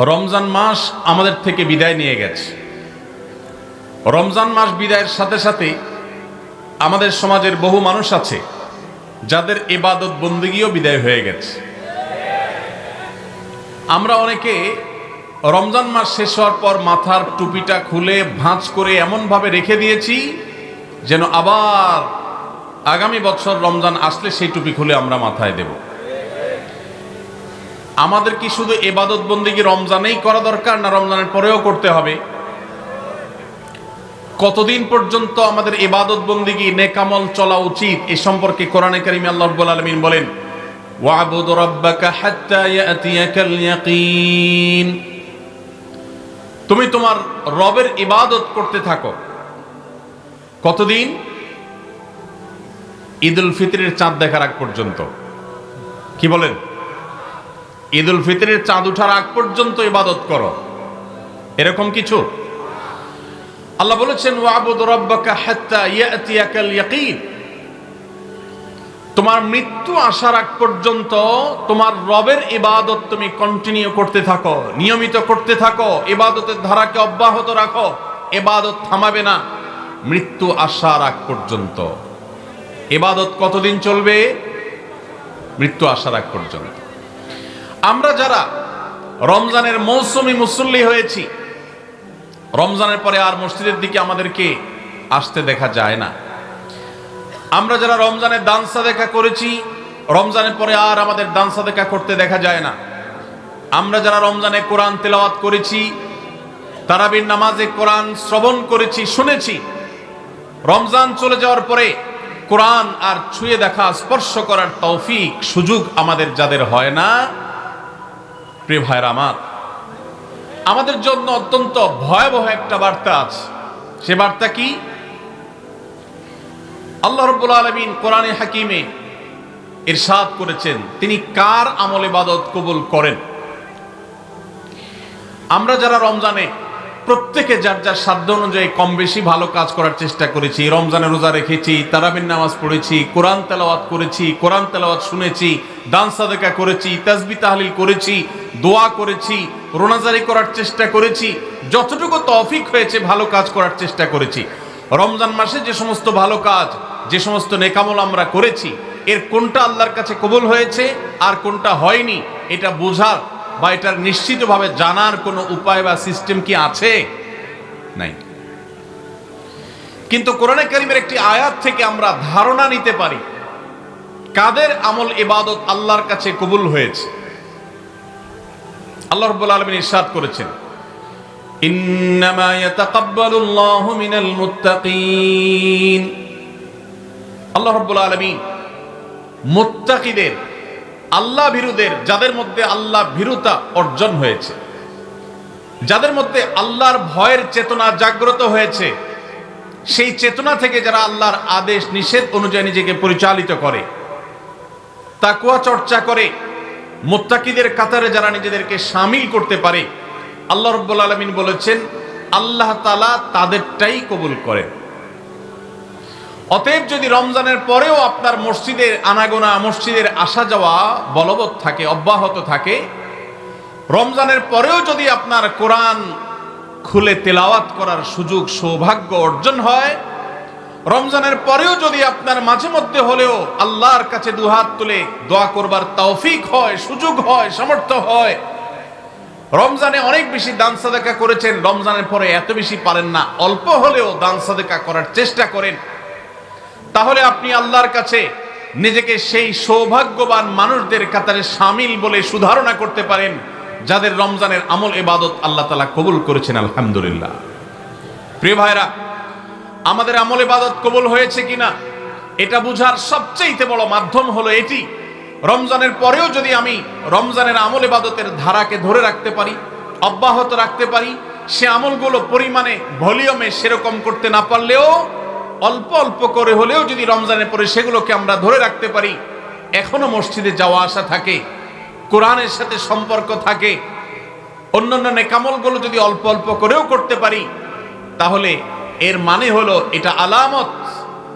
রমজান মাস আমাদের থেকে বিদায় নিয়ে গেছে। রমজান মাস বিদায়ের সাথে সাথে আমাদের সমাজের বহু মানুষ আছে যাদের ইবাদত বন্দিগিও বিদায় হয়ে গেছে। আমরা অনেকে রমজান মাস শেষ হওয়ার পর মাথার টুপিটা খুলে ভাঁজ করে এমনভাবে রেখে দিয়েছি যেন আবার আগামী বছর রমজান আসলে সেই টুপি খুলে আমরা মাথায় দেব। আমাদের কি শুধু এবাদত বন্দিগি রমজানেই করা দরকার না রমজানের পরেও করতে হবে? কতদিন পর্যন্ত আমাদের ইবাদত বন্দিগি নেকামল চলা উচিত? এ সম্পর্কে কোরআনে কারিমে আল্লাহ রাব্বুল আলামিন বলেন, ওয়াবুদ রাব্বাকা হাত্তা ইয়াতিয়াকাল ইয়াকিন তুমি তোমার রবের ইবাদত করতে থাকো। কতদিন? ঈদুল ফিতরের চাঁদ দেখার আগ পর্যন্ত। কি বলেন? ঈদুল ফিতরের চাঁদ উঠার আগ পর্যন্ত ইবাদত করো। এরকম কিছু? আল্লাহ বলেছেন, ওয়াবুদ রাব্বাকা হাত্তা ইয়াতিয়াকাল ইয়াকিন তোমার মৃত্যু আসার আগ পর্যন্ত তোমার রবের ইবাদত তুমি কন্টিনিউ করতে থাকো, নিয়মিত করতে থাকো, ইবাদতের ধারাকে অব্যাহত রাখো, ইবাদত থামাবে না। মৃত্যু আসার আগ পর্যন্ত। ইবাদত কতদিন চলবে? মৃত্যু আসার আগ পর্যন্ত। আমরা যারা রমজানের মৌসুমি মুসল্লি হয়েছি, রমজানের পরে আর মসজিদের দিকে আমাদেরকে আসতে দেখা যায় না। আমরা যারা রমজানের দানসা দেখা করেছি, রমজানের পরে আর আমাদের দানসা দেখা করতে দেখা যায় না। আমরা যারা রমজানে কোরআন তেলাওয়াত করেছি, তারাবির নামাজে কোরআন শ্রবণ করেছি, শুনেছি, রমজান চলে যাওয়ার পরে কোরআন আর ছুঁয়ে দেখা, স্পর্শ করার তৌফিক, সুযোগ আমাদের যাদের হয় না প্রিয় ভাইয়ের আমার, আমাদের জন্য অত্যন্ত ভয়াবহ একটা বার্তা আছে। সে বার্তা কি? আল্লাহ রব্বুল আলমিন কোরআনে হাকিমে ইরশাদ করেছেন, তিনি কার আমল ইবাদত কবুল করেন? আমরা যারা রমজানে প্রত্যেকে যার যার সাধ্য অনুযায়ী কম বেশি ভালো কাজ করার চেষ্টা করেছি রমজানে রোজা রেখেছি তারাবিন নামাজ পড়েছি, কোরআন তেলাওয়াত করেছি, কোরআন তেলাওয়াত শুনেছি দান সাদেকা করেছি, তাজবি তাহলিল করেছি, দোয়া করেছি, রোনাজারি করার চেষ্টা করেছি, যতটুকু তফিক হয়েছে ভালো কাজ করার চেষ্টা করেছি। রমজান মাসে যে সমস্ত ভালো কাজ, যে সমস্ত নেকামল আমরা করেছি, এর কোনটা আল্লাহর কাছে কবুল হয়েছে আর কোনটা হয়নি, এটা বোঝার বা এটার নিশ্চিতভাবে জানার কোনো উপায় বা সিস্টেম কি আছে? নাই। কিন্তু কোরআনে কারিমের একটি আয়াত থেকে আমরা ধারণা নিতে পারি কাদের আমল ইবাদত আল্লাহর কাছে কবুল হয়েছে? আল্লাহ রব্বুল আলমিন ইরশাদ করেছেন আলমিন মুত্তাকিদের, আল্লাহ ভীরুদের যাদের মধ্যে আল্লাহ ভীরুতা অর্জন হয়েছে, যাদের মধ্যে আল্লাহর ভয়ের চেতনা জাগ্রত হয়েছে, সেই চেতনা থেকে যারা আল্লাহর আদেশ, নিষেধ অনুযায়ী নিজেকে পরিচালিত করে তাকুয়া চর্চা করে, মোত্তাকিদের কাতারে যারা নিজেদেরকে সামিল করতে পারে, আল্লাহ রব্বুল আলমিন বলেছেন, আল্লাহ তালা তাদেরটাই কবুল করেন। অতএব যদি রমজানের পরেও আপনার মসজিদের আনাগোনা, মসজিদের আসা যাওয়া বলবৎ থাকে, অব্যাহত থাকে, রমজানের পরেও যদি আপনার কোরআন খুলে তেলাওয়াত করার সুযোগ, সৌভাগ্য অর্জন হয় রমজানের পরেও যদি আপনার মাঝে মধ্যে হলেও আল্লাহর কাছে দুহাত তুলে দোয়া করবার তৌফিক হয়, সুযোগ হয়, সামর্থ্য হয়, রমজানে অনেক বেশি দান সাদেকা করেছেন, রমজানের পরে এত বেশি পারেন না, অল্প হলেও দান সাদেকা করার চেষ্টা করেন। তাহলে আপনি আল্লাহর কাছে নিজেকে সেই সৌভাগ্যবান মানুষদের কাতারে সামিল বলে সুধারণা করতে পারেন, যাদের রমজানের আমল এবাদত আল্লাহ তালা কবুল করেছেন, আলহামদুলিল্লাহ। প্রিয় ভাইরা আমাদের আমল এবাদত কবুল হয়েছে কিনা, এটা বুঝার সবচেয়ে বড় মাধ্যম হলো এটি। রমজানের পরেও যদি আমি রমজানের আমল এবাদতের ধারাকে ধরে রাখতে পারি, অব্যাহত রাখতে পারি, সে আমলগুলো পরিমাণে, ভলিউমে সেরকম করতে না পারলেও, অল্প অল্প করে হলেও যদি রমজানের পরে সেগুলোকে আমরা ধরে রাখতে পারি, এখনও মসজিদে যাওয়া আসা থাকে, কোরআনের সাথে সম্পর্ক থাকে, অন্যান্য নেকামলগুলো যদি অল্প অল্প করেও করতে পারি, তাহলে এর মানে হলো এটা আলামত।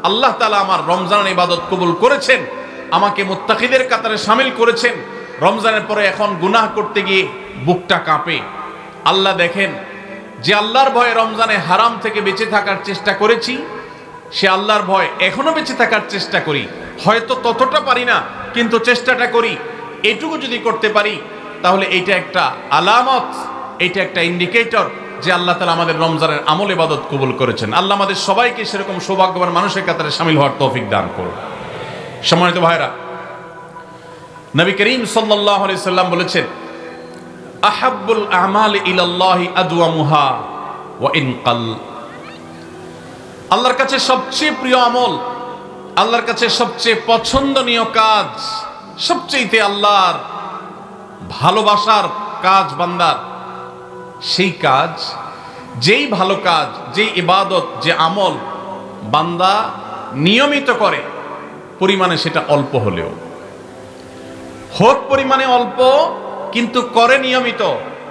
আল্লাহ তালা আমার রমজান ইবাদত কবুল করেছেন, আমাকে মুত্তাকিদের কাতারে সামিল করেছেন। রমজানের পরে এখন গুনাহ করতে গিয়ে বুকটা কাঁপে। আল্লাহ দেখেন, যে আল্লাহর ভয়ে রমজানে হারাম থেকে বেঁচে থাকার চেষ্টা করেছি, সে আল্লাহর ভয় এখনও বেঁচে থাকার চেষ্টা করি। হয়তো ততটা পারি না, কিন্তু চেষ্টাটা করি। এটুকু যদি করতে পারি, তাহলে এইটা একটা আলামত এটা একটা ইন্ডিকেটর যে আল্লাহ তালা আমাদের রমজানের আমল ইবাদত কবুল করেছেন। আল্লাহ আমাদের সবাইকে সেরকম সৌভাগ্যবান মানুষের কাতারে সামিল হওয়ার তৌফিক দান করুন। সম্মানিত ভাইরা নবী করিম সাল্লাল্লাহু আলাইহি সাল্লাম বলেছেন, আহাব্বুল আমাল ইলাল্লাহি আদওয়ামুহা ওয়া ইন কাল। আল্লাহর কাছে সবচেয়ে প্রিয় আমল, আল্লাহর কাছে সবচেয়ে পছন্দনীয় কাজ সবচেয়েতে আল্লাহর ভালোবাসার কাজ বান্দার সেই কাজ, যেই ভালো কাজ, যেই ইবাদত, যে আমল বান্দা নিয়মিত করে, পরিমাণে সেটা অল্প হলেও। হোক পরিমাণে অল্প, কিন্তু করে নিয়মিত।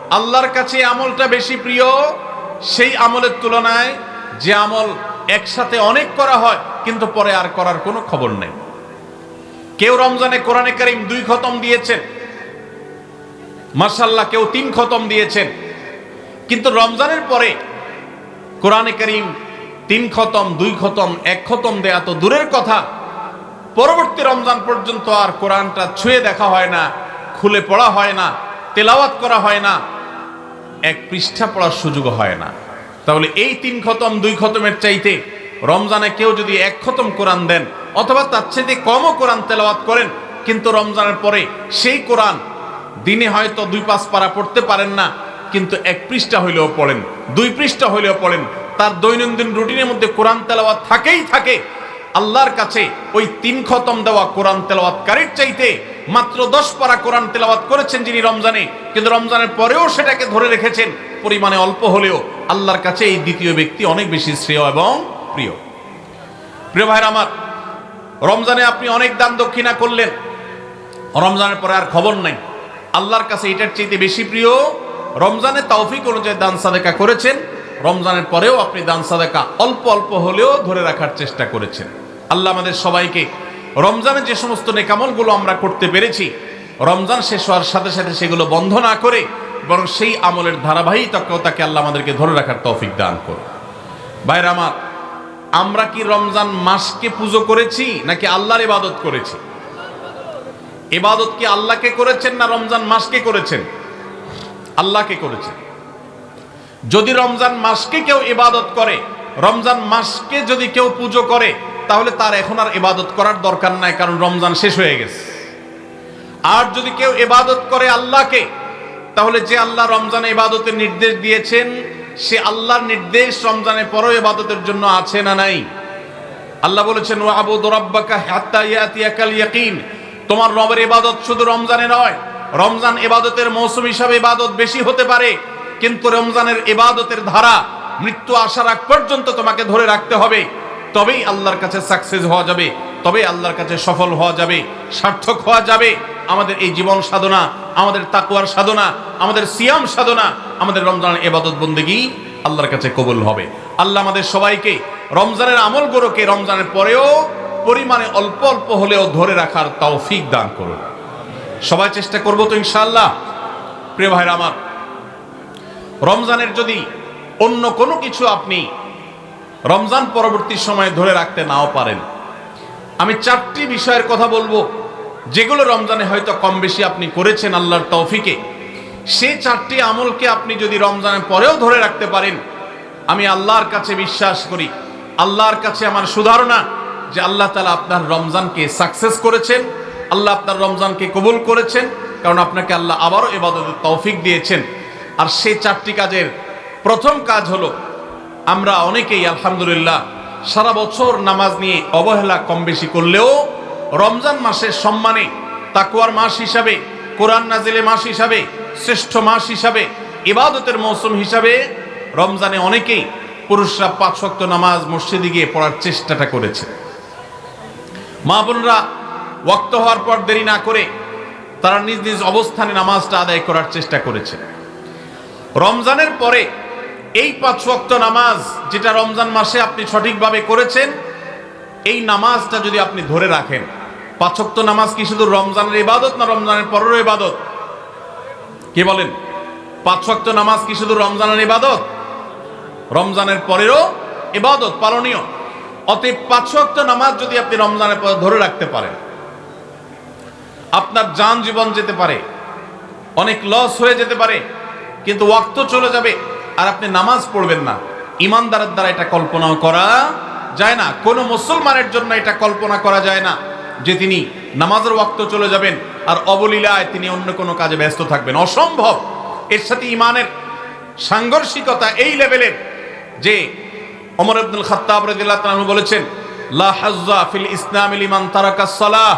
আল্লাহর কাছে আমলটা বেশি প্রিয়, সেই আমলের তুলনায় যে আমল একসাথে অনেক করা হয়, কিন্তু পরে আর করার কোনো খবর নেই। কেউ রমজানে কোরআনে কারিম দুই খতম দিয়েছেন। মার্শাল্লাহ কেউ তিন খতম দিয়েছেন। কিন্তু রমজানের পরে কোরআনে করিম তিন খতম, দুই খতম, এক খতম দেয়া তো দূরের কথা। পরবর্তী রমজান পর্যন্ত আর কোরআনটা ছুঁয়ে দেখা হয় না, খুলে পড়া হয় না, তেলাওয়াত করা হয় না, এক পৃষ্ঠা পড়ার সুযোগ হয় না। তাহলে এই তিন খতম, দুই খতমের চাইতে রমজানে কেউ যদি এক খতম কোরআন দেন, অথবা তার চাইতে কমও কোরআন তেলাওয়াত করেন, কিন্তু রমজানের পরে সেই কোরআন দিনে হয়তো দুই পাঁচ পারা পড়তে পারেন না কিন্তু এক পৃষ্ঠা হইলেও পড়েন, দুই পৃষ্ঠা হইলেও পড়েন, তার দৈনন্দিন রুটিনের মধ্যে কোরআন তেলাওয়াত থাকেই থাকে। আল্লাহর কাছে ওই তিন খতম দেওয়া কোরআন তেলাওয়াতকারীর চাইতে মাত্র দশ পারা কোরআন তেলাওয়াত করেছেন যিনি রমজানে, কিন্তু রমজানের পরেও সেটাকে ধরে রেখেছেন, পরিমাণে অল্প হলেও আল্লাহর কাছে এই দ্বিতীয় ব্যক্তি অনেক বেশি শ্রেয় এবং প্রিয়। প্রিয় ভাইরা আমার, রমজানে আপনি অনেক দান দক্ষিণা করলেন, রমজানের পরে আর খবর নাই। আল্লাহর কাছে এটার চাইতে বেশি প্রিয় রমজানে তৌফিক অনুযায়ী দান সাদেকা করেছেন। রমজানের পরেও আপনি দান সাদেকা অল্প অল্প হলেও ধরে রাখার চেষ্টা করেছেন। আল্লাহ আমাদের সবাইকে রমজানে যে সমস্ত নেকামলগুলো আমরা করতে পেরেছি, রমজান শেষ হওয়ার সাথে সাথে সেগুলো বন্ধ না করে বরং সেই আমলের ধারাবাহিকতাকে আল্লাহ আমাদেরকে ধরে রাখার তৌফিক দান করুন। ভাইরা আমার, আমরা কি রমজান মাসকে পুজো করেছি নাকি আল্লাহর ইবাদত করেছি? ইবাদত কি আল্লাহকে করেছেন না রমজান মাসকে করেছেন? আল্লাহকে করেছে। যদি রমজান মাসকে কেউ ইবাদত করে, রমজান মাসকে যদি কেউ পুজো করে, তাহলে তার এখন আর ইবাদত করার দরকার নাই, কারণ রমজান শেষ হয়ে গেছে। আর যদি কেউ ইবাদত করে আল্লাহকে, তাহলে যে আল্লাহ রমজানে ইবাদতের নির্দেশ দিয়েছেন, সে আল্লাহর নির্দেশ রমজানের পরও ইবাদতের জন্য আছে না নাই? আল্লাহ বলেছেন ও আবু দরাব্বাকা হাত্তা ইয়াতিয়াকাল ইয়াকিন। তোমার রবের ইবাদত শুধু রমজানে নয় রমজান এবাদতের মৌসুম হিসাবে ইবাদত বেশি হতে পারে, কিন্তু রমজানের এবাদতের ধারা মৃত্যু আসার আগ পর্যন্ত তোমাকে ধরে রাখতে হবে। তবেই আল্লাহর কাছে সাকসেস হওয়া যাবে, তবেই আল্লাহর কাছে সফল হওয়া যাবে, সার্থক হওয়া যাবে। আমাদের এই জীবন সাধনা, আমাদের তাকুয়ার সাধনা, আমাদের সিয়াম সাধনা, আমাদের রমজানের এবাদত বন্দেগী আল্লাহর কাছে কবুল হবে। আল্লাহ আমাদের সবাইকে রমজানের আমল আমলগুলোকে রমজানের পরেও পরিমাণে অল্প অল্প হলেও ধরে রাখার তৌফিক দান করুন। সবাই চেষ্টা করব তো ইনশাল্লাহ প্রিয় ভাইরা আমার, রমজানের যদি অন্য কোনো কিছু আপনি রমজান পরবর্তী সময়ে ধরে রাখতে নাও পারেন, আমি চারটি বিষয়ের কথা বলব, যেগুলো রমজানে হয়তো কম বেশি আপনি করেছেন আল্লাহর তৌফিকে। সে চারটি আমলকে আপনি যদি রমজানের পরেও ধরে রাখতে পারেন, আমি আল্লাহর কাছে বিশ্বাস করি, আল্লাহর কাছে আমার সুধারণা যে আল্লাহ তালা আপনার রমজানকে সাকসেস করেছেন। আল্লাহ আপনার রমজানকে কবুল করেছেন, কারণ আপনাকে আল্লাহ আবারও এবাদতের তৌফিক দিয়েছেন। আর সেই চারটি কাজের প্রথম কাজ হলো, আমরা অনেকেই আলহামদুলিল্লাহ সারা বছর নামাজ নিয়ে অবহেলা কম বেশি করলেও রমজান মাসের সম্মানে তাকুয়ার মাস হিসাবে, কোরআন নাজিলে মাস হিসাবে, শ্রেষ্ঠ মাস হিসাবে, ইবাদতের মৌসুম হিসাবে রমজানে অনেকেই পুরুষরা পাঁচ শক্ত নামাজ মসজিদে গিয়ে পড়ার চেষ্টাটা করেছে। মা বোনরা ওয়াক্ত হওয়ার পর দেরি না করে তারা নিজ নিজ অবস্থানে নামাজটা আদায় করার চেষ্টা করেছে। রমজানের পরে এই পাঁচ ওয়াক্ত নামাজ যেটা রমজান মাসে আপনি সঠিকভাবে করেছেন, এই নামাজটা যদি আপনি ধরে রাখেন, পাঁচ ওয়াক্ত নামাজ কি শুধু রমজানের ইবাদত না রমজানের পরেরও ইবাদত? কে বলেন? পাঁচ ওয়াক্ত নামাজ কি শুধু রমজানের ইবাদত? রমজানের পরেরও ইবাদত পালনীয়। অতএব পাঁচ ওয়াক্ত নামাজ যদি আপনি রমজানের পর ধরে রাখতে পারেন আপনার যান জীবন যেতে পারে, অনেক লস হয়ে যেতে পারে, কিন্তু ওয়াক্ত চলে যাবে আর আপনি নামাজ পড়বেন না। ইমানদারের দ্বারা এটা কল্পনাও করা যায় না, কোনো মুসলমানের জন্য এটা কল্পনা করা যায় না যে তিনি নামাজের ওয়াক্ত চলে যাবেন আর অবলীলায় তিনি অন্য কোনো কাজে ব্যস্ত থাকবেন। অসম্ভব। এর সাথে ইমানের সাংঘর্ষিকতা এই লেভেলের যে ওমর আব্দুল খাত্তাব রাদিয়াল্লাহু বলেছেন, লা হাজ্জা ফিল ইসলাম লিমান তারাকাস সালাহ।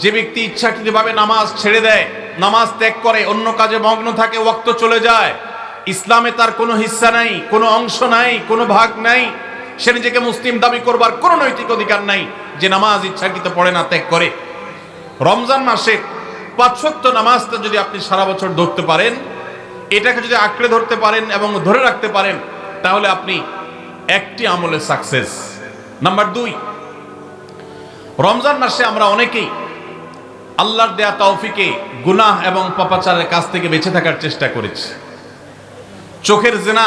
যে ব্যক্তি ইচ্ছাকৃতভাবে নামাজ ছেড়ে দেয়, নামাজ ত্যাগ করে, অন্য কাজে মগ্ন থাকে, ওয়াক্ত চলে যায়। ইসলামে তার কোনো হিস্সা নাই, কোনো অংশ নাই, কোনো ভাগ নাই। সে নিজেকে মুসলিম দাবি করবার কোনো নৈতিক অধিকার নাই যে নামাজ ইচ্ছাকৃত পড়ে না, ত্যাগ করে। রমজান মাসে পাঁচশক্ত নামাজটা যদি আপনি সারা বছর ধরতে পারেন, এটাকে যদি আঁকড়ে ধরতে পারেন এবং ধরে রাখতে পারেন, তাহলে আপনি একটি আমলে সাকসেস নাম্বার দুই, রমজান মাসে আমরা অনেকেই আল্লাহর দেয়া তৌফিকে গুনাহ এবং পাপাচারের কাছ থেকে বেঁচে থাকার চেষ্টা করেছি। চোখের জেনা,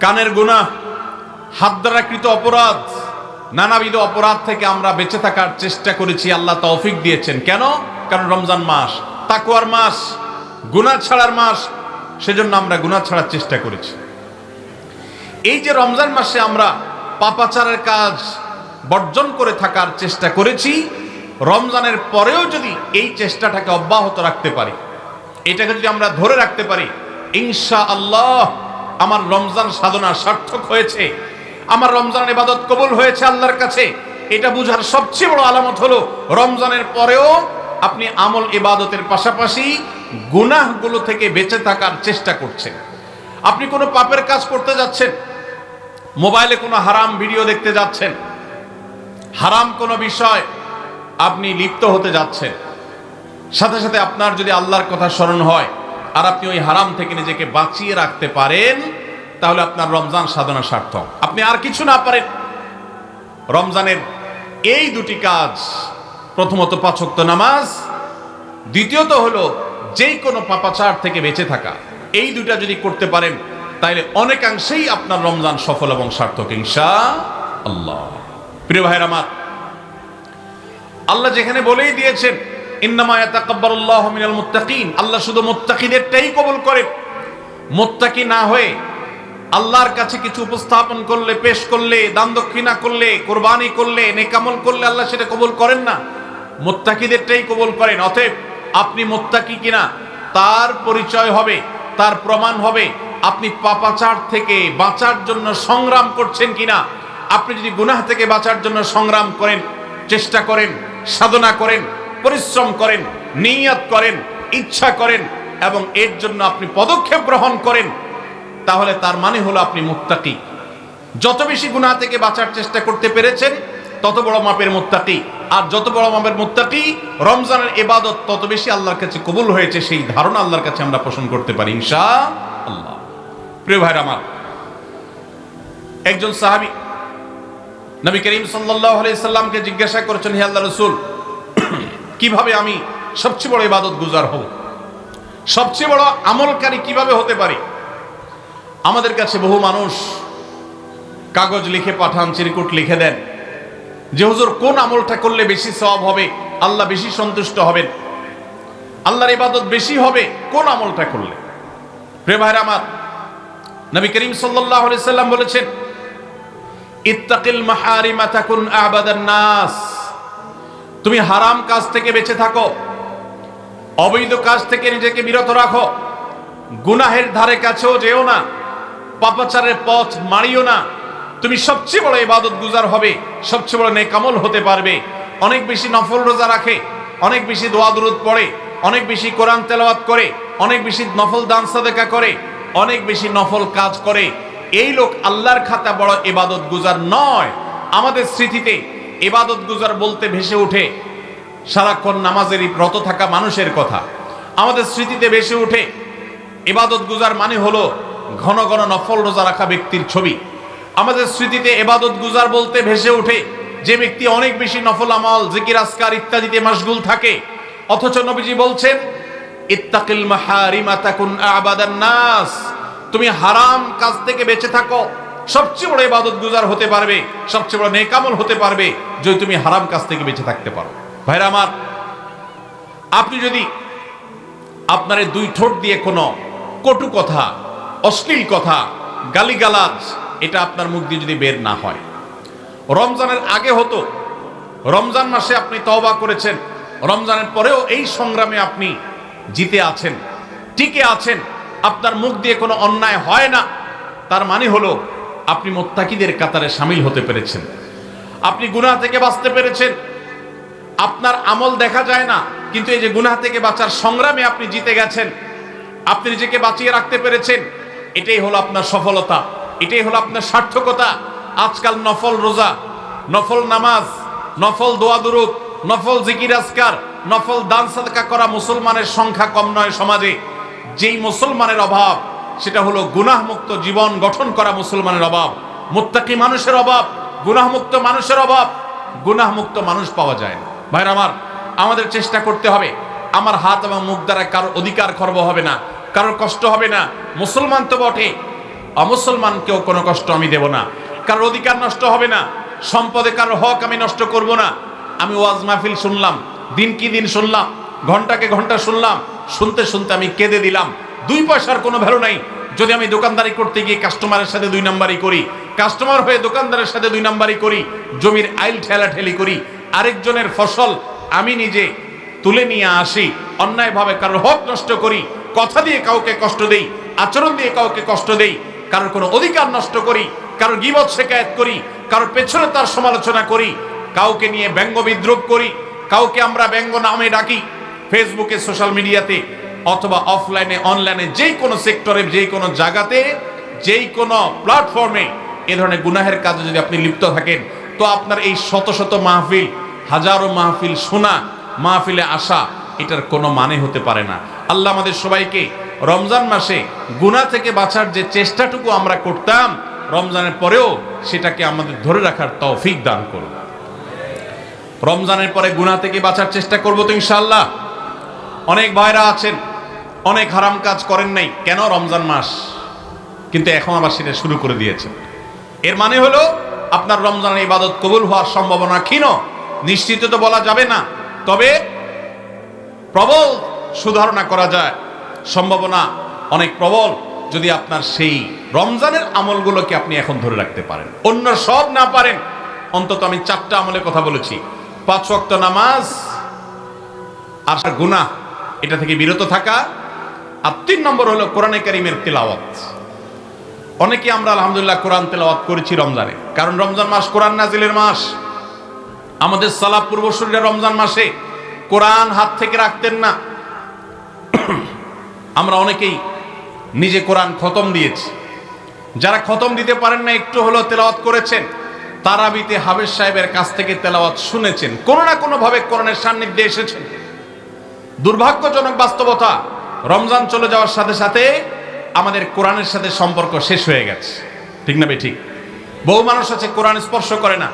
কানের গুনাহ, হাত দ্বারা কৃত অপরাধ, নানাবিধ অপরাধ থেকে আমরা বেঁচে থাকার চেষ্টা করেছি, আল্লাহ তৌফিক দিয়েছেন। কেন? কারণ রমজান মাস তাকুয়ার মাস, গুনাহ ছাড়ার মাস, সেজন্য আমরা গুনাহ ছাড়ার চেষ্টা করেছি। এই যে রমজান মাসে আমরা পাপাচারের কাজ বর্জন করে থাকার চেষ্টা করেছি রমজানের পরেও যদি এই চেষ্টাটাকে অব্যাহত রাখতে পারি, এটাকে যদি আমরা ধরে রাখতে পারি ইনশা আল্লাহ আমার রমজান সাধনা সার্থক হয়েছে, আমার রমজান ইবাদত কবুল হয়েছে আল্লাহর কাছে, এটা বুঝার সবচেয়ে বড় আলামত হলো রমজানের পরেও আপনি আমল ইবাদতের পাশাপাশি গুনাহগুলো থেকে বেঁচে থাকার চেষ্টা করছেন। আপনি কোনো পাপের কাজ করতে যাচ্ছেন, মোবাইলে কোনো হারাম ভিডিও দেখতে যাচ্ছেন, হারাম কোনো বিষয় আপনি লিপ্ত হতে যাচ্ছেন। সাথে সাথে আপনার যদি আল্লাহর কথা স্মরণ হয় আর আপনি ওই হারাম থেকে নিজেকে বাঁচিয়ে রাখতে পারেন, তাহলে আপনার রমজান সাধনা সার্থক। আপনি আর কিছু না পারেন। রমজানের এই দুটি কাজ, প্রথমত পাচক্ত নামাজ, দ্বিতীয়ত হলো যেই কোনো পাপাচার থেকে বেঁচে থাকা। এই দুটা যদি করতে পারেন তাহলে অনেকাংশেই আপনার রমজান সফল এবং সার্থক, ইনশা আল্লাহ। প্রিয় ভাইয়ের আমার আল্লাহ যেখানে বলেই দিয়েছেন, ইন্নামা ইয়াতাকাব্বালুল্লাহু মিনাল আল্লাহ শুধু মুত্তাকিদেরটাই কবুল করেন। মুত্তাকি না হয়ে আল্লাহর কাছে কিছু উপস্থাপন করলে, পেশ করলে, দান দক্ষিণা করলে, কোরবানি করলে নেকামল করলে আল্লাহ সেটা কবুল করেন না। মুত্তাকিদেরটাই কবুল করেন। অতএব আপনি মোত্তাকি কিনা, তার পরিচয় হবে, তার প্রমাণ হবে। আপনি পাপাচার থেকে বাঁচার জন্য সংগ্রাম করছেন কিনা, আপনি যদি গুনাহ থেকে বাঁচার জন্য সংগ্রাম করেন, চেষ্টা করেন সাধনা করেন, পরিশ্রম করেন, নিয়ত করেন, ইচ্ছা করেন এবং এর জন্য আপনি পদক্ষেপ গ্রহণ করেন, তাহলে তার মানে হলো আপনি মুত্তাকি। যত বেশি গুনাহ থেকে বাঁচার চেষ্টা করতে পেরেছেন, তত বড় মাপের মুত্তাকি। আর যত বড় মাপের মুত্তাকি, রমজানের এবাদত তত বেশি আল্লাহর কাছে কবুল হয়েছে, সেই ধারণা আল্লাহর কাছে আমরা পোষণ করতে পারি ইনশা আল্লাহ প্রিয় ভাইরা আমার, একজন সাহাবী নবী করিম আলাইহি জিজ্ঞাসা করেছেন, হে আল্লাহ রাসূল, কীভাবে আমি সবচেয়ে বড় ইবাদত গুজার হব? সবচেয়ে বড় আমলকারী কীভাবে হতে পারি? আমাদের কাছে বহু মানুষ কাগজ লিখে পাঠান, চিরকুট লিখে দেন। যে হুজুর, কোন আমলটা করলে বেশি সওয়াব হবে? আল্লাহ বেশি সন্তুষ্ট হবেন। আল্লাহর ইবাদত বেশি হবে কোন আমলটা করলে? প্রিয় ভাইরা আমার, নবী করিম আলাইহি সাল্লাম বলেছেন ইত্তাকিল মাহারিমা তাকুন আবাদান নাস। তুমি হারাম কাজ থেকে বেঁচে থাকো। অবৈধ কাজ থেকে নিজেকে বিরত রাখো। গুনাহের ধারে কাছেও যেও না। পাপাচারের পথ মারিও না। তুমি সবচেয়ে বড় ইবাদত গুজার হবে, সবচেয়ে বড় নেকামল হতে পারবে। অনেক বেশি নফল রোজা রাখে, অনেক বেশি দোয়া দুরুদ পড়ে, অনেক বেশি কোরআন তেলাওয়াত করে, অনেক বেশি নফল দান সাদেকা করে, অনেক বেশি নফল কাজ করে। এই লোক আল্লাহর খাতা বড় এবাদত গুজার নয়। আমাদের স্মৃতিতে এবাদত গুজার বলতে ভেসে ওঠে সারাক্ষণ নামাজেরই ব্রত থাকা মানুষের কথা। আমাদের স্মৃতিতে ভেসে ওঠে এবাদত গুজার মানে হলো ঘন ঘন নফল রোজা রাখা ব্যক্তির ছবি। আমাদের স্মৃতিতে এবাদত গুজার বলতে ভেসে ওঠে যে ব্যক্তি অনেক বেশি নফল আমল, জিকির আসকার ইত্যাদিতে মাসগুল থাকে। অথচ নবীজি বলছেন, ইত্তাকিল মাহারিমা তাকুন আবাদান নাস। তুমি হারাম কাজ থেকে বেঁচে থাকো। সবচেয়ে বড় ইবাদত গুজার হতে পারবে, সবচেয়ে বড় নেকামল হতে পারবে যদি তুমি হারাম কাজ থেকে বেঁচে থাকতে পারো। ভাইরা আমার, আপনি যদি আপনার দুই ঠোঁট দিয়ে কোনো কটু কথা, অশ্লীল কথা, গালিগালাজ, এটা আপনার মুখ দিয়ে যদি বের না হয়। রমজানের আগে হতো, রমজান মাসে আপনি তওবা করেছেন, রমজানের পরেও এই সংগ্রামে আপনি জিতে আছেন, টিকে আছেন আপনার মুখ দিয়ে কোনো অন্যায় হয় না। তার মানে হলো, আপনি মোত্তাকিদের কাতারে সামিল হতে পেরেছেন। আপনি গুনাহ থেকে বাঁচতে পেরেছেন। আপনার আমল দেখা যায় না, কিন্তু এই যে গুনাহ থেকে বাঁচার সংগ্রামে আপনি জিতে গেছেন। আপনি নিজেকে বাঁচিয়ে রাখতে পেরেছেন। এটাই হলো আপনার সফলতা। এটাই হলো আপনার সার্থকতা। আজকাল নফল রোজা, নফল নামাজ, নফল দোয়া দুরুদ, নফল জিকির আসকার নফল দান সাদকা করা মুসলমানের সংখ্যা কম নয় সমাজে। যেই মুসলমানের অভাব, সেটা হলো গুনাহমুক্ত জীবন গঠন করা মুসলমানের অভাব। মুত্তাকি মানুষের অভাব, গুনাহমুক্ত মানুষের অভাব, গুনাহমুক্ত মানুষ পাওয়া যায় না। ভাইরা আমার, আমাদের চেষ্টা করতে হবে। আমার হাত এবং মুখ দ্বারা কারোর অধিকার খর্ব হবে না, কারোর কষ্ট হবে না। মুসলমান তো বটে। অমুসলমানকেও কোনো কষ্ট আমি দেব না। কারোর অধিকার নষ্ট হবে না। সম্পদে কারোর হক আমি নষ্ট করব না। আমি ওয়াজ মাহফিল শুনলাম, দিন কি দিন শুনলাম। ঘন্টাকে ঘণ্টা শুনলাম, শুনতে শুনতে আমি কেঁদে দিলাম। দুই পয়সার কোনো ভ্যালু নাই। যদি আমি দোকানদারি করতে গিয়ে কাস্টমারের সাথে দুই নাম্বারই করি কাস্টমার হয়ে দোকানদারের সাথে দুই নাম্বারই করি, জমির আইল ঠেলা ঠেলি করি, আরেকজনের ফসল আমি নিজে তুলে নিয়ে আসি, অন্যায়ভাবে কারোর হক নষ্ট করি, কথা দিয়ে কাউকে কষ্ট দেই, আচরণ দিয়ে কাউকে কষ্ট দেই, কারোর কোনো অধিকার নষ্ট করি, কারোর গিবত শেখায়ত করি, কারোর পেছনে তার সমালোচনা করি, কাউকে নিয়ে ব্যঙ্গ বিদ্রুপ করি, কাউকে আমরা ব্যঙ্গ নামে ডাকি ফেসবুকে, সোশ্যাল মিডিয়াতে অথবা অফলাইনে, অনলাইনে যেই কোনো সেক্টরে যেই কোনো জায়গাতে যেই কোনো প্ল্যাটফর্মে এ ধরনের গুনাহের কাজে যদি আপনি লিপ্ত থাকেন, তো আপনার এই শত শত মাহফিল, হাজারো মাহফিল শোনা, মাহফিলে আসা, এটার কোনো মানে হতে পারে না। আল্লাহ আমাদের সবাইকে রমজান মাসে গুনাহ থেকে বাঁচার যে চেষ্টাটুকু আমরা করতাম, রমজানের পরেও সেটাকে আমাদের ধরে রাখার তৌফিক দান করুন। রমজানের পরে গুনাহ থেকে বাঁচার চেষ্টা করব তো ইনশাআল্লাহ। অনেক ভাইরা আছেন, অনেক হারাম কাজ করেন নাই, কেন রমজান মাস? কিন্তু এখন আবার সেটা শুরু করে দিয়েছেন। এর মানে হলো, আপনার রমজানের ইবাদত কবুল হওয়ার সম্ভাবনা ক্ষীণ, নিশ্চিত তো বলা যাবে না, তবে প্রবল সুধারণা করা যায়, সম্ভাবনা অনেক প্রবল, যদি আপনার সেই রমজানের আমলগুলোকে আপনি এখন ধরে রাখতে পারেন। অন্য সব না পারেন, অন্তত আমি চারটা আমলের কথা বলেছি, পাঁচ ওয়াক্ত নামাজ আর গুনাহ। এটা থেকে বিরত থাকা। আর তিন নম্বর হলো কোরআনে কারিমের তেলাওয়াত। অনেকে আমরা আলহামদুলিল্লাহ কোরআন তেলাওয়াত করেছি রমজানে। কারণ রমজান মাস কোরআন নাজিলের মাস। আমাদের সালাব পূর্বসূরীরা রমজান মাসে কোরআন হাত থেকে রাখতেন না। আমরা অনেকেই নিজে কোরআন খতম দিয়েছি। যারা খতম দিতে পারেন না, একটু হলো তেলাওয়াত করেছেন। তারাবিতে হাবেজ সাহেবের কাছ থেকে তেলাওয়াত শুনেছেন। কোনো না কোনো ভাবে কোরআনের সান্নিধ্যে এসেছেন। দুর্ভাগ্যজনক বাস্তবতা। রমজান চলে যাওয়ার সাথে সাথে আমাদের কোরআনের সাথে সম্পর্ক শেষ হয়ে গেছে। ঠিক না ঠিক বহু মানুষ আছে, কোরআন স্পর্শ করে না।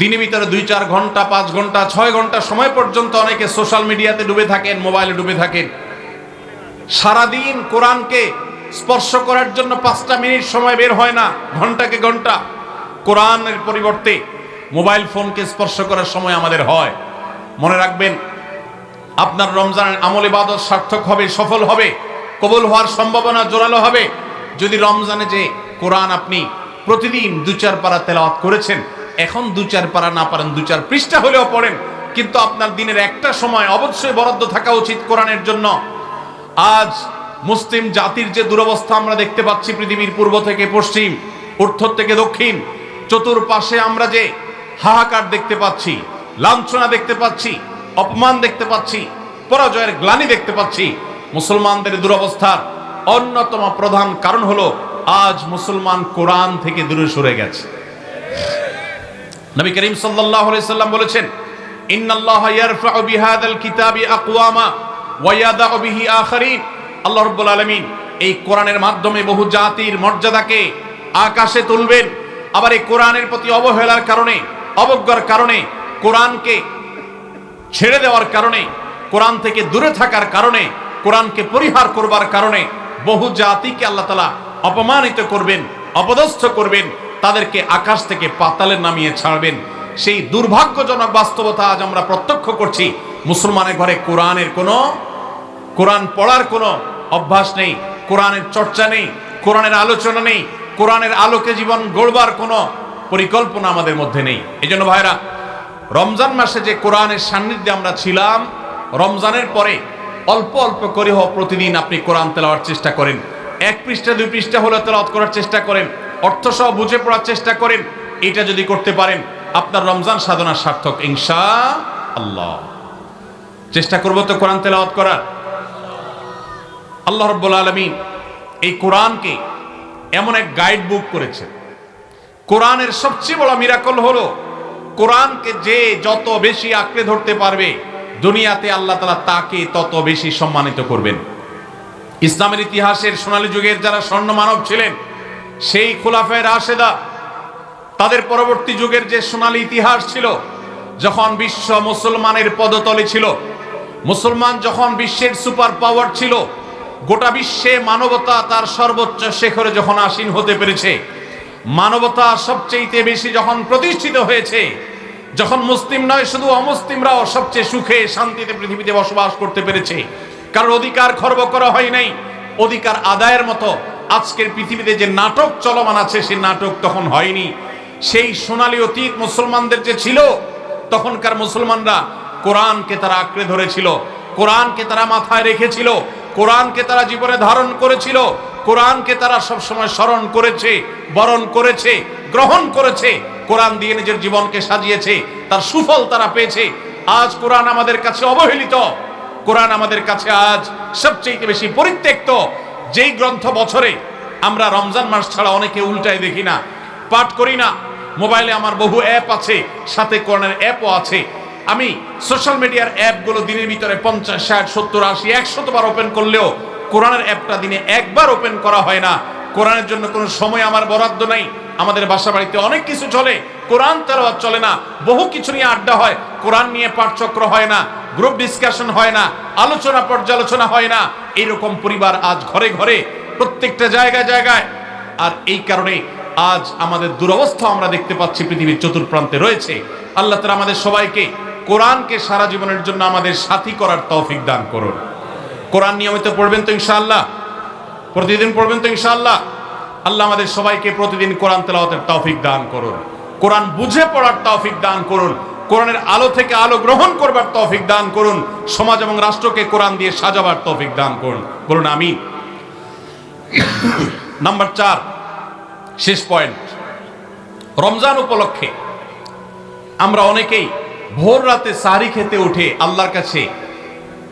দিনের ভিতরে দুই চার ঘণ্টা, পাঁচ ঘণ্টা, ছয় ঘণ্টা সময় পর্যন্ত অনেকে সোশ্যাল মিডিয়াতে ডুবে থাকেন, মোবাইলে ডুবে থাকেন। সারাদিন কোরআনকে স্পর্শ করার জন্য পাঁচটা মিনিট সময় বের হয় না, ঘন্টাকে ঘণ্টা। কোরআনের পরিবর্তে মোবাইল ফোনকে স্পর্শ করার সময় আমাদের হয়। মনে রাখবেন আপনার রমজানের আমল ইবাদত সার্থক হবে, সফল হবে, কবুল হওয়ার সম্ভাবনা জোরালো হবে। যদি রমজানে যে কোরআন আপনি প্রতিদিন দু চার পারা তেলাওয়াত করেছেন, এখন দু চার পারা না পারেন, দু চার পৃষ্ঠা হলেও পড়েন, কিন্তু আপনার দিনের একটা সময় অবশ্যই বরাদ্দ থাকা উচিত কোরআনের জন্য। আজ মুসলিম জাতির যে দুরবস্থা আমরা দেখতে পাচ্ছি পৃথিবীর পূর্ব থেকে পশ্চিম উত্তর থেকে দক্ষিণ, চতুর্পাশে আমরা যে হাহাকার দেখতে পাচ্ছি, লাঞ্ছনা দেখতে পাচ্ছি অপমান দেখতে পাচ্ছি, পরাজয়ের গ্লানি দেখতে পাচ্ছি। মুসলমানদের দুরবস্থার অন্যতম প্রধান কারণ হলো, আজ মুসলমান কোরআন থেকে দূরে সরে গেছে। নবী করিম সাল্লাল্লাহু আলাইহি সাল্লাম বলেছেন, ইন্নাল্লাহ ইয়ারফাউ বিহাদাল কিতাবি আকওয়ামা ওয়া ইয়াদাউ বিহি আখারিন। আল্লাহ রাব্বুল আলামিন এই কোরআনের মাধ্যমে বহু জাতির মর্যাদাকে আকাশে তুলবেন। আবার এই কোরআনের প্রতি অবহেলার কারণে, অবজ্ঞার কারণে কোরআনকে ছেড়ে দেওয়ার কারণে, কোরআন থেকে দূরে থাকার কারণে, কোরআনকে পরিহার করবার কারণে বহু জাতিকে আল্লাহ তালা অপমানিত করবেন, অপদস্থ করবেন, তাদেরকে আকাশ থেকে পাতালে নামিয়ে ছাড়বেন। সেই দুর্ভাগ্যজনক বাস্তবতা আজ আমরা প্রত্যক্ষ করছি। মুসলমানের ঘরে কোরআনের কোনো, কোরআন পড়ার কোনো অভ্যাস নেই, কোরআনের চর্চা নেই, কোরআনের আলোচনা নেই, কোরআনের আলোকে জীবন গড়বার কোনো পরিকল্পনা আমাদের মধ্যে নেই। এই জন্য ভাইরা রমজান মাসে যে কোরআনের সান্নিধ্যে আমরা ছিলাম, রমজানের পরে অল্প অল্প করে হোক প্রতিদিন আপনি কোরআন তেলাওয়ার চেষ্টা করেন। এক পৃষ্ঠা, দুই পৃষ্ঠা হলে তেলাওয়াত করার চেষ্টা করেন। অর্থ সহ বুঝে পড়ার চেষ্টা করেন। এটা যদি করতে পারেন, আপনার রমজান সাধনা সার্থক ইনশা আল্লাহ চেষ্টা করব তো কোরআন তেলাওয়াত করার। আল্লাহ রব্বুল আলমিন এই কোরআনকে এমন এক গাইড বুক করেছে কোরআনের সবচেয়ে বড় মিরাকল হলো কোরআনকে যে যত বেশি আঁকড়ে ধরতে পারবে, দুনিয়াতে আল্লাহ তালা তাকে তত বেশি সম্মানিত করবেন। ইসলামের ইতিহাসের সোনালী যুগের যারা স্বর্ণ মানব ছিলেন, সেই খোলাফের রাশেদা, তাদের পরবর্তী যুগের যে সোনালী ইতিহাস ছিল, যখন বিশ্ব মুসলমানের পদতলে ছিল, মুসলমান যখন বিশ্বের সুপার পাওয়ার ছিল, গোটা বিশ্বে মানবতা তার সর্বোচ্চ শেখরে যখন আসীন হতে পেরেছে মানবতা সবচেয়ে বেশি যখন প্রতিষ্ঠিত হয়েছে, যখন মুসলিম নয়, শুধু অমুসলিমরাও সবচেয়ে সুখে শান্তিতে পৃথিবীতে বসবাস করতে পেরেছে। কারণ অধিকার খর্ব করা হয় নাই, অধিকার আদায়ের মতো আজকের পৃথিবীতে যে নাটক চলমান আছে সেই নাটক তখন হয়নি। সেই সোনালী অতীত মুসলমানদের যে ছিল, তখনকার মুসলমানরা কোরআনকে তারা আঁকড়ে ধরেছিল, কোরআনকে তারা মাথায় রেখেছিল কোরআনকে তারা জীবনে ধারণ করেছিল, কোরআনকে তারা সবসময় স্মরণ করেছে, বরণ করেছে, গ্রহণ করেছে, কোরআন দিয়ে নিজের জীবনকে সাজিয়েছে, তার সুফল তারা পেয়েছে। আজ কোরআন আমাদের কাছে অবহেলিত। কোরআন আমাদের কাছে আজ সবচেয়ে বেশি পরিত্যক্ত। যেই গ্রন্থ বছরে আমরা রমজান মাস ছাড়া অনেকে উল্টায় দেখি না, পাঠ করি না। মোবাইলে আমার বহু অ্যাপ আছে, সাথে কোরআনের অ্যাপও আছে। আমি সোশ্যাল মিডিয়ার অ্যাপগুলো দিনের ভিতরে পঞ্চাশ, ষাট, সত্তর, আশি, একশতবার ওপেন করলেও কোরআনের অ্যাপটা দিনে একবার ওপেন করা হয় না। কোরআনের জন্য কোনো সময় আমার বরাদ্দ নাই। আমাদের বাসা বাড়িতে অনেক কিছু চলে। কোরআন তেলাওয়াত চলে না। বহু কিছু নিয়ে আড্ডা হয়। কোরআন নিয়ে পাঠচক্র হয় না। গ্রুপ ডিসকাশন হয় না। আলোচনা পর্যালোচনা হয় না। এরকম পরিবার আজ ঘরে ঘরে, প্রত্যেকটা জায়গায় জায়গায়। আর এই কারণে আজ আমাদের দুরবস্থা আমরা দেখতে পাচ্ছি পৃথিবীর চতুর্প্রান্তে রয়েছে। আল্লাহ তালা আমাদের সবাইকে কোরআনকে সারা জীবনের জন্য আমাদের সাথী করার তৌফিক দান করুন। কোরআন নিয়মিত পড়বেন তো ইনশাআল্লাহ? প্রতিদিন পড়বেন তো ইনশাআল্লাহ? আল্লাহ আমাদের সবাইকে প্রতিদিন কোরআন তেলাওয়াতের তৌফিক দান করুন। কোরআন বুঝে পড়ার তৌফিক দান করুন। কোরআনের আলো থেকে আলো গ্রহণ করবার তৌফিক দান করুন। সমাজ এবং রাষ্ট্রকে কোরআন দিয়ে সাজাবার তৌফিক দান করুন। বলুন আমি নাম্বার চার, শেষ পয়েন্ট। রমজান উপলক্ষে আমরা অনেকেই ভোর রাতে সারি খেতে উঠে আল্লাহর কাছে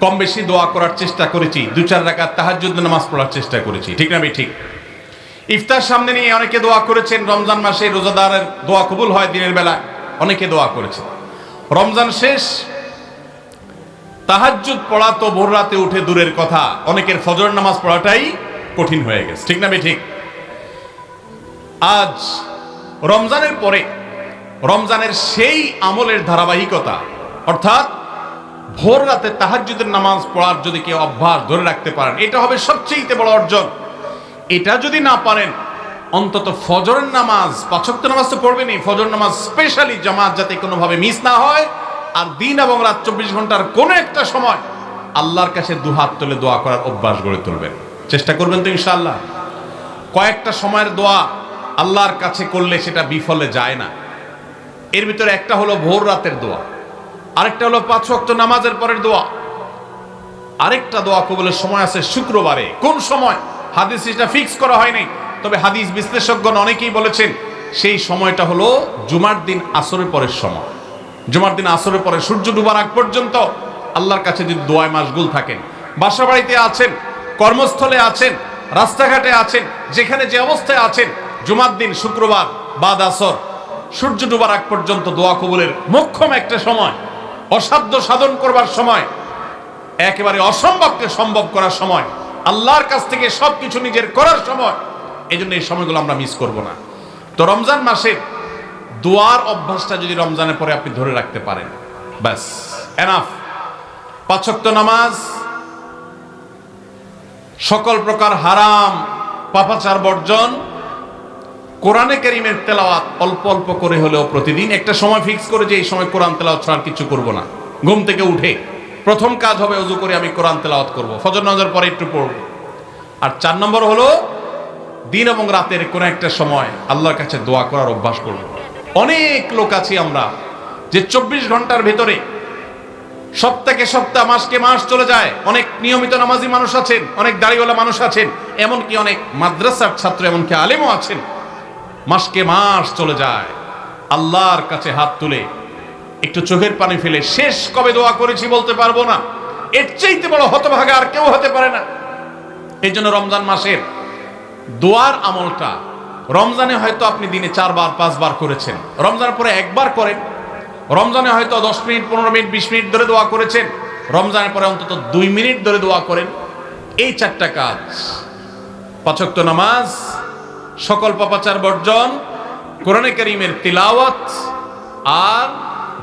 কম বেশি দোয়া করার চেষ্টা করেছি, দু চার রাকাত তাহাজ্জুদ নামাজ পড়ার চেষ্টা করেছি। ঠিক না ঠিক ইফতার সামনে নিয়ে অনেকে দোয়া করেছেন, রমজান মাসে রোজাদারের দোয়া কবুল হয় দিনের বেলা, অনেকে দোয়া করেছে রমজান শেষ, তাহাজ্জুদ পড়া তো ভোর রাতে উঠে দূরের কথা, অনেকের ফজর নামাজ পড়াটাই কঠিন হয়ে গেছে। ঠিক না ঠিক আজ রমজানের পরে রমজানের সেই আমলের ধারাবাহিকতা, অর্থাৎ ভোর রাতে তাহাজ্জুদের নামাজ পড়ার যদি কেউ অভ্যাস ধরে রাখতে পারেন, এটা হবে সবচেয়ে বড় অর্জন। এটা যদি না পারেন, অন্তত ফজরের নামাজ পাঁচক্ত নামাজ তো পড়বেনই ফজর নামাজ স্পেশালি জামাত যাতে কোনোভাবে মিস না হয়, আর দিন এবং রাত চব্বিশ ঘণ্টার কোনো একটা সময় আল্লাহর কাছে দুহাত তুলে দোয়া করার অভ্যাস গড়ে তুলবেন। চেষ্টা করবেন তো ইনশাআল্লাহ। কয়েকটা সময়ের দোয়া আল্লাহর কাছে করলে সেটা বিফলে যায় না। এর ভিতরে একটা হলো ভোর রাতের দোয়া, আরেকটা হলো পাঁচ ওয়াক্ত নামাজের পরের দোয়া, আরেকটা দোয়া কবলের সময় আছে শুক্রবারে। কোন সময়? হাদিস এটা ফিক্স করা হয়নি, তবে হাদিস বিশ্লেষকগণ অনেকেই বলেছেন, সেই সময়টা হলো জুমার দিন আসরের পরের সময়। জুমার দিন আসরের পরে সূর্য ডুবার আগ পর্যন্ত আল্লাহর কাছে যদি দোয়ায় মাসগুল থাকেন বাসা বাড়িতে আছেন, কর্মস্থলে আছেন, রাস্তাঘাটে আছেন, যেখানে যে অবস্থায় আছেন, জুমার দিন শুক্রবার, বাদ আসর সূর্য ডুবার আগ পর্যন্ত দোয়া কবুলের মোক্ষম একটা সময়, অসাধ্য সাধন করবার সময়, একেবারে অসম্ভবকে সম্ভব করার সময়, আল্লাহর কাছ থেকে সবকিছু নিজের করার সময় এই জন্য এই সময়গুলো আমরা মিস করব না। তো রমজান মাসে দোয়ার অভ্যাসটা যদি রমজানের পরে আপনি ধরে রাখতে পারেন, ব্যাস এনাফ পাঁচক্ত নামাজ, সকল প্রকার হারাম, পাপাচার বর্জন কোরআনে কারিমের তেলাওয়াত অল্প অল্প করে হলেও প্রতিদিন একটা সময় ফিক্স করে যে এই সময় কোরআন তেলাওয়াত ছাড়া কিছু করব না। ঘুম থেকে উঠে প্রথম কাজ হবে অজু করে আমি কোরআন তেলাওয়াত করব। ফজর নামাজের পরে একটু পড়ব। আর চার নম্বর হলো দিন এবং রাতের কোন একটা সময় আল্লাহর কাছে দোয়া করার অভ্যাস করব। অনেক লোক আছি আমরা যে চব্বিশ ঘণ্টার ভেতরে সপ্তাহে সপ্তাহ, মাসকে মাস চলে যায়। অনেক নিয়মিত নামাজি মানুষ আছেন, অনেক দাড়িওয়ালা মানুষ আছেন, এমনকি অনেক মাদ্রাসার ছাত্র, এমনকি আলেমও আছেন। মাসকে মাস চলে যায়। আল্লাহর কাছে হাত তুলে একটু চোখের পানি ফেলে শেষ কবে দোয়া করেছি বলতে পারব না। এর চাইতে বড় হতভাগা আর কেউ হতে পারে না। এই জন্য রমজান মাসের দোয়ার আমলটা রমজানে হয়তো আপনি দিনে চারবার, পাঁচবার করেছেন। রমজান পরে একবার করেন। রমজানে হয়তো দশ মিনিট, পনেরো মিনিট, বিশ মিনিট ধরে দোয়া করেছেন। রমজানের পরে অন্তত দুই মিনিট ধরে দোয়া করেন। এই চারটা কাজ। পাচক্ত নামাজ সকল পাপাচার বর্জন, কোরআনে করিমের তিলাওয়াত, আর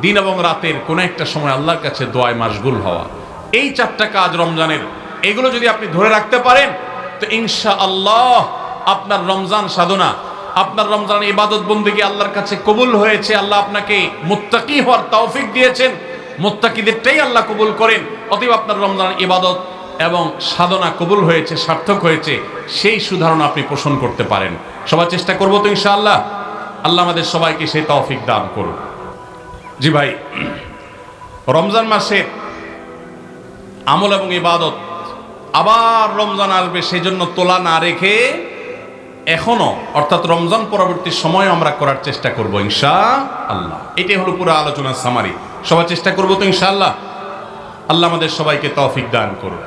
দিন এবং রাতের কোন একটা সময় আল্লাহর কাছে দোয়ায় মাসগুল হওয়া। এই চারটা কাজ রমজানের। এগুলো যদি আপনি ধরে রাখতে পারেন, তো ইনশা আল্লাহ আপনার রমজান সাধনা, আপনার রমজান ইবাদত বন্দিগি আল্লাহর কাছে কবুল হয়েছে, আল্লাহ আপনাকে মুত্তাকি হওয়ার তৌফিক দিয়েছেন, মুত্তাকিদেরটাই আল্লাহ কবুল করেন, অতএব আপনার রমজান ইবাদত এবং সাধনা কবুল হয়েছে, সার্থক হয়েছে, সেই সুধারণা আপনি পোষণ করতে পারেন। সবার চেষ্টা করব তো ইনশাআল্লাহ। আল্লাহ আমাদের সবাইকে সেই তৌফিক দান করুন জি ভাই, রমজান মাসের আমল এবং ইবাদত আবার রমজান আসবে সেই জন্য তোলা না রেখে এখনও, অর্থাৎ রমজান পরবর্তী সময় আমরা করার চেষ্টা করব ইনশা আল্লাহ এটাই হলো পুরো আলোচনার সামারি সবার চেষ্টা করব তো ইনশাআল্লাহ। আল্লাহ আমাদের সবাইকে তৌফিক দান করুন